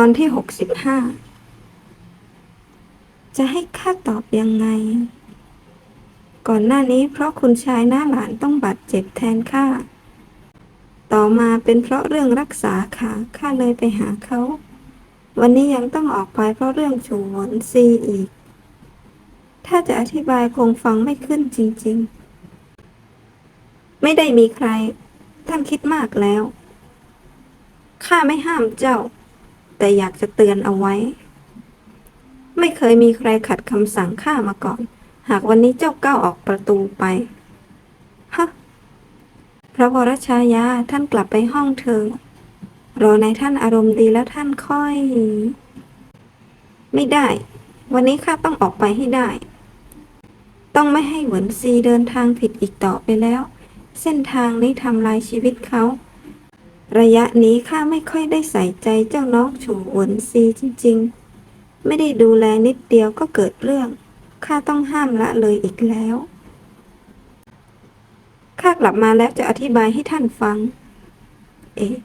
อนที่หกสิบห้าจะให้ข้าตอบยังไง ก่อนหน้านี้เพราะคุณชายหน้าหลานต้องบาดเจ็บแทนข้า ต่อมาเป็นเพราะเรื่องรักษาขาข้าเลยไปหาเขา วันนี้ยังต้องออกไปเพราะเรื่องฉูหวนซีอีก ถ้าจะอธิบายคงฟังไม่ขึ้นจริง ๆ ไม่ได้มีใคร ท่านคิดมากแล้ว ข้าไม่ห้ามเจ้า แต่อยากจะเตือนเอาไว้ ไม่เคยมีใครขัดคำสั่งข้ามาก่อน หากวันนี้เจ้าก้าวออกประตูไป ฮะ พระวรชายาท่านกลับไปห้องเธอ รอในท่านอารมณ์ดีแล้วท่านค่อย ไม่ได้ วันนี้ข้าต้องออกไปให้ได้ ต้องไม่ให้เหวนซีเดินทางผิดอีกต่อไปแล้ว เส้นทางนี้ทำลายชีวิตเขา ระยะนี้ข้าไม่ค่อยได้ใส่ใจเจ้าน้องฉูหวนซีจริงๆ ไม่ได้ดูแลนิดเดียวก็เกิดเรื่อง ข้าต้องห้ามละเลยอีกแล้ว ข้ากลับมาแล้วจะอธิบายให้ท่านฟัง เอ๊ะ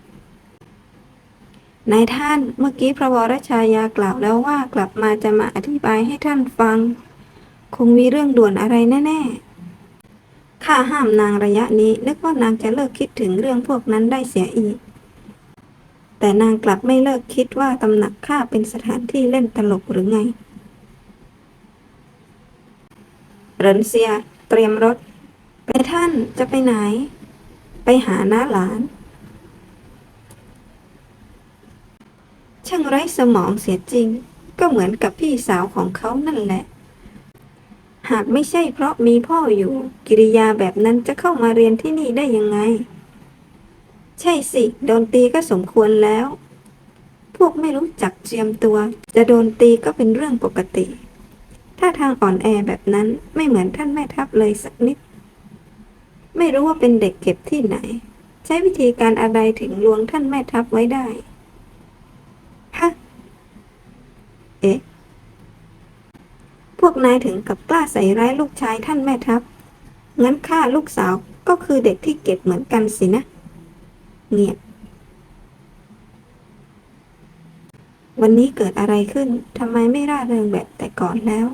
นายท่านเมื่อกี้พระวรชายากล่าวแล้วว่ากลับมาจะมาอธิบายให้ท่านฟัง คงมีเรื่องด่วนอะไรแน่ๆ ข้าห้ามนางระยะนี้ นึกว่านางจะเลิกคิดถึงเรื่องพวกนั้นได้เสียอีก แต่นางกลับไม่เลิกคิดว่าตำหนักข้าเป็นสถานที่เล่นตลกหรือไงเรินเซีย เตรียมรถ ไปท่านจะไปไหน ไปหาน้าหลาน ช่างไร้สมองเสียจริง ก็เหมือนกับพี่สาวของเขานั่นแหละ หากไม่ใช่เพราะมีพ่ออยู่ กิริยาแบบนั้นจะเข้ามาเรียนที่นี่ได้ยังไง ใช่สิ โดนตีก็สมควรแล้ว พวกไม่รู้จักเจียมตัว จะโดนตีก็เป็นเรื่องปกติ ถ้าทางอ่อนแอแบบนั้นไม่เหมือนท่านแม่ทัพเลยสักนิด ไม่รู้ว่าเป็นเด็กเก็บที่ไหน ใช้วิธีการอะไรถึงลวงท่านแม่ทัพไว้ได้ ฮะ เอ๊ะ พ วกนายถึงกับกล้าใส่ร้ายลูกชายท่านแม่ทัพ งั้นข้าลูกสาวก็คือเด็กที่เก็บเหมือนกันสินะเงียบวันนี้เกิดอะไรขึ้น ทำไมไม่ร่าเริงแบบแต่ก่อนแล้ว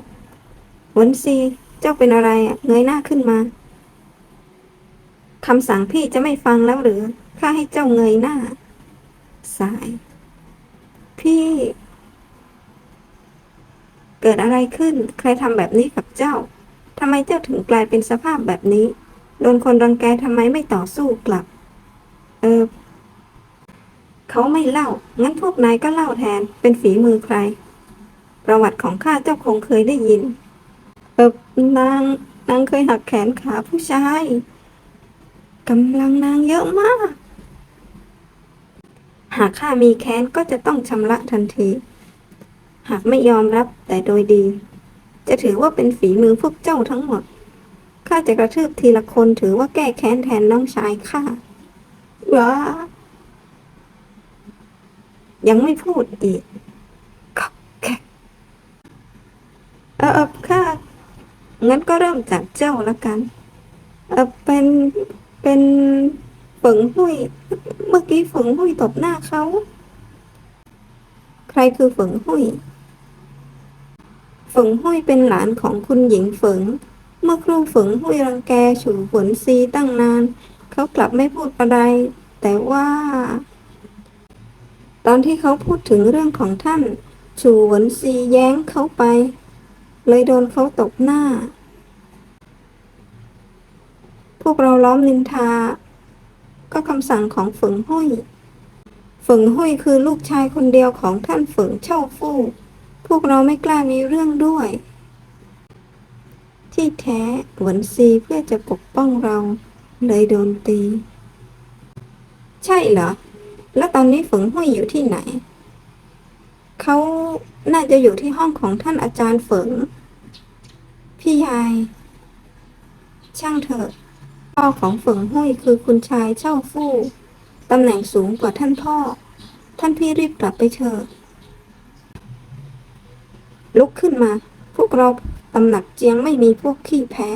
วันซีเจ้าเป็นอะไรเงยหน้าขึ้นมาคำสั่งพี่จะไม่ฟังแล้วหรือ ข้าให้เจ้าเงยหน้า สาย พี่ เกิดอะไรขึ้น ใครทำแบบนี้กับเจ้าทำไมเจ้าถึงกลายเป็นสภาพแบบนี้ โดนคนรังแกทำไมไม่ต่อสู้กลับ เออ เขาไม่เล่า งั้นพวกนายก็เล่าแทน เป็นฝีมือใคร ประวัติของข้าเจ้าคงเคยได้ยิน เออนาง นางเคยหักแขนขาผู้ชายกำลังนางเยอะมาก หากข้ามีแค้นก็จะต้องชำระทันที หากไม่ยอมรับแต่โดยดี จะถือว่าเป็นฝีมือพวกเจ้าทั้งหมด ข้าจะกระทืบทีละคนถือว่าแก้แค้นแทนน้องชายข้าว้ายังไม่พูดอีกก็แค่เออเออข้างั้นก็เริ่มจากเจ้าละกัน เออเป็นเป็นฝงหุยเมื่อกี้ฝงหุยตบหน้าเขา ใครคือฝงหุย ฝงหุยเป็นหลานของคุณหญิงฝงเมื่อครูฝงหุยรังแกฉูฝนซีตั้งนาน เขากลับไม่พูดอะไร แต่ว่า ตอนที่เขาพูดถึงเรื่องของท่านฉูหวนซีแย้งเขาไป เลยโดนเขาตบหน้า พวกเราล้อมนินทา ก็คำสั่งของฝงหุยฝงหุยคือลูกชายคนเดียวของท่านฝงเช่าฟู่ วกเราไม่กล้ามีเรื่องด้วย ที่แท้หวนซีเพื่อจะปกป้องเรา เลยโดนตี ใช่เหรอ แล้วตอนนี้ฝงหุยอยู่ที่ไหน เขาน่าจะอยู่ที่ห้องของท่านอาจารย์ฝงพี่ยาย ช่างเถอะ พ่อของฝงหุยคือคุณชายเช่าฟู่ตำแหน่งสูงกว่าท่านพ่อ ท่านพี่รีบกลับไปเถอะ ลุกขึ้นมา พวกเราตำหนักเจียงไม่มีพวกขี้แพ้